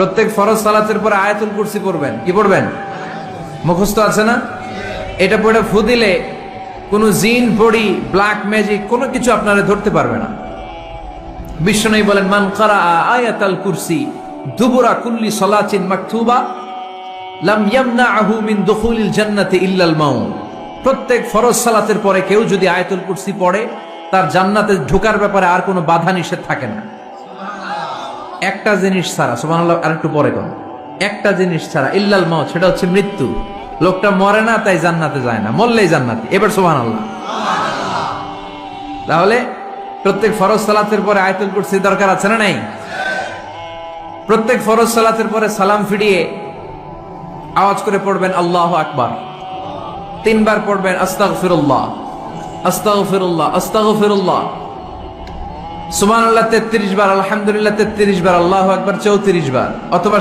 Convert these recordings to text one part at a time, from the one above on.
প্রত্যেক ফরজ সালাতের পরে আয়াতুল কুরসি পড়বেন। কি পড়বেন? মুখস্থ আছে না? এটা পড়ে ফু দিলে কোনো জিন পড়ি ব্ল্যাক ম্যাজিক কোনো কিছু আপনারা ধরতে পারবে না। বিশ্ব নেই বলেন, মান কারা আয়াতাল কুরসি দুবুরা কুল্লি সলাচিন মাকতুবা লাম ইয়ামনাহু মিন দুখুলিল জান্নাতি ইল্লাল মাউত। প্রত্যেক ফরজ সালাতের পরে কেউ যদি আয়াতুল কুরসি পড়ে, তার জান্নাতে ঢোকার ব্যাপারে আর কোনো বাধা নিষেধ থাকে না। একটা জিনিস ছাড়া, সুবহানাল্লাহ আর একটু পরে কোন। একটা জিনিস ছাড়া, ইল্লাল মাউত, সেটা হচ্ছে মৃত্যু। লোকটা মরে না, তাই জান্নাতে যায় না। মরলেই জান্নাতি। এবার সুবহানাল্লাহ। তাহলে প্রত্যেক ফরজ সালাতের পরে আয়াতুল কুরসি দরকার আছে না নাই? প্রত্যেক ফরজ সালাতের পরে সালাম ফিরিয়ে আওয়াজ করে পড়বেন আল্লাহ আকবার। তিনবার পড়বেন আস্তাগফিরুল্লাহ। আস্তাগফিরুল্লাহ আস্তাগফিরুল্লাহ। 33 বার, আলহামদুলিল্লাহ 33 বার, আল্লাহু আকবার 34 বার, অথবা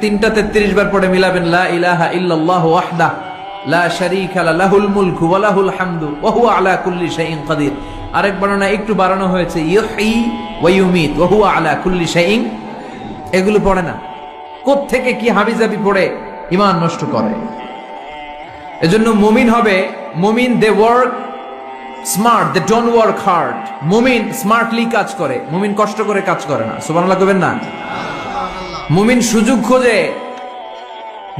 তিনটা 33 বার কাদির। আরেক একটু বাড়ানো হয়েছে হুয়া আলা কুল্লি এগুলো পড়ে না। থেকে কি হাবিজাবি পড়ে, ইমান নষ্ট করে। এজন্য মুমিন হবে, মুমিন they work smart they don't work hard মুমিন স্মার্টলি কাজ করে, মুমিন কষ্ট করে কাজ করে না, সুবহানাল্লাহ কবেন না? মুমিন সুযোগ খোঁজে,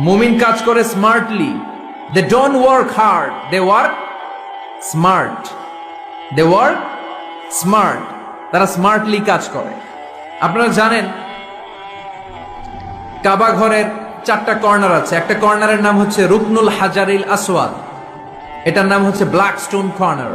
মুমিন কাজ করে smartly they don't work hard they work smart they work smart তারা স্মার্টলি কাজ করে। আপনারা জানেন, কাবা ঘরের চারটা কর্নার আছে, একটা কর্নারের নাম হচ্ছে রুকনুল হাজারিল আসওয়াদ, এটার নাম হচ্ছে ব্ল্যাক স্টোন কর্নার।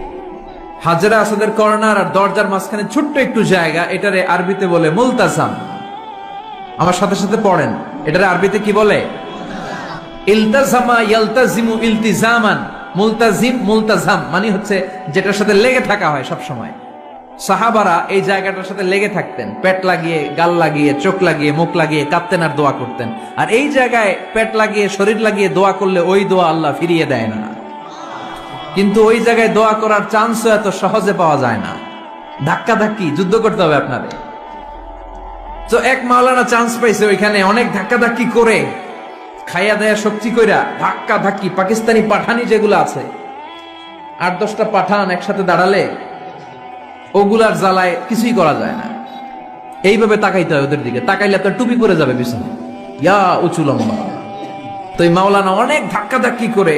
হাজরা আসাদের কর্নার আর দরজার মাঝখানে ছোট্ট একটু জায়গা, এটারে আরবিতে বলে মুলতাজাম। আমার সাথে সাথে পড়েন, এটারে আরবিতে কি বলে? মানে হচ্ছে যেটার সাথে লেগে থাকা হয় সাহাবারা এই জায়গাটার সাথে লেগে থাকতেন, পেট লাগিয়ে, গাল লাগিয়ে, চোখ লাগিয়ে, মুখ লাগিয়ে আর দোয়া করতেন। আর এই জায়গায় পেট লাগিয়ে, শরীর লাগিয়ে দোয়া করলে ওই দোয়া আল্লাহ ফিরিয়ে দেয় না। কিন্তু ওই জায়গায় দোয়া করার চান্সও এত সহজে পাওয়া যায় না। ধাক্কা ধাক্কি যুদ্ধ করতে হবে আপনাদের তো এক মাওলানা চান্স পাইছে ওইখানে, অনেক ধাক্কা ধাক্কি করে। খাইয়া দেয়া শক্তি কইরা ধাক্কা ধাক্কি পাকিস্তানি পাঠানি যেগুলো আছে। আট, দশটা পাঠান একসাথে দাঁড়ালে ওগুলার জ্বালায় কিছুই করা যায় না। এইভাবে তাকাইতে হয় ওদের দিকে। তাকাইলে আপনার টুপি পরে যাবে পিছনে। ইয়া উঁচু লম্বা। তো এই মাওলানা অনেক ধাক্কা ধাক্কি করে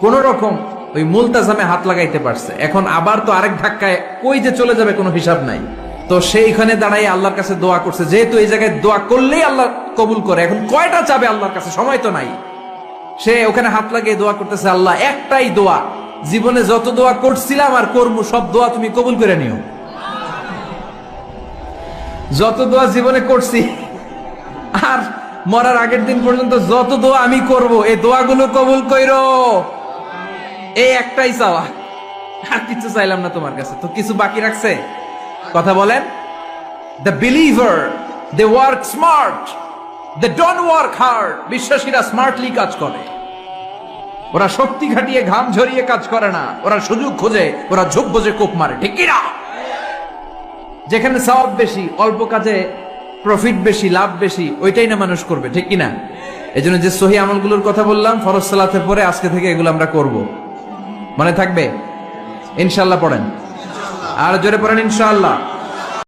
কোন রকম ওই মুলতাজামে হাত লাগাইতে পারছে। এখন আবার তো আরেক ধাক্কায় কই যে চলে যাবে কোনো হিসাব নাই। তো সেইখানে দাঁড়াই আল্লাহর কাছে দোয়া করছে। যেহেতু এই জায়গায় দোয়া করলেই আল্লাহ কবুল করে, এখন কয়টা চাবে আল্লাহর কাছে? সময় তো নাই। সে ওখানে হাত লাগিয়ে দোয়া করতেছে, আল্লাহ, একটাই দোয়া। জীবনে যত দোয়া করছিলাম আর করব, সব দোয়া তুমি কবুল করে নিও। যত দোয়া জীবনে করছি, আর মরার আগের দিন পর্যন্ত যত দোয়া আমি করব, এই দোয়াগুলো কবুল কইরো। এই একটাই চাওয়া। আর কিছু চাইলাম না তোমার কাছে। তো কিছু বাকি রাখছে? কথা বলেন। The believer they work smart they don't work hard বিশ্বাসীরা smartly কাজ করে। ওরা শক্তি খাটিয়ে, ঘাম ঝরিয়ে কাজ করে না। ওরা সুযোগ খোঁজে, ওরা ঝোপ বোঝে কোপ মারে। ঠিক না? যেখানে সওয়াব বেশি, অল্প কাজে প্রফিট বেশি, লাভ বেশি, ওইটাই না মানুষ করবে। ঠিক কি না? এই জন্য যে সহি আমলগুলোর কথা বললাম, ফরজ সালাতের পরে আজকে থেকে এগুলো আমরা করব। মনে থাকবে? ইনশাল্লাহ পড়েন। আর জোরে পড়েন ইনশাআল্লাহ।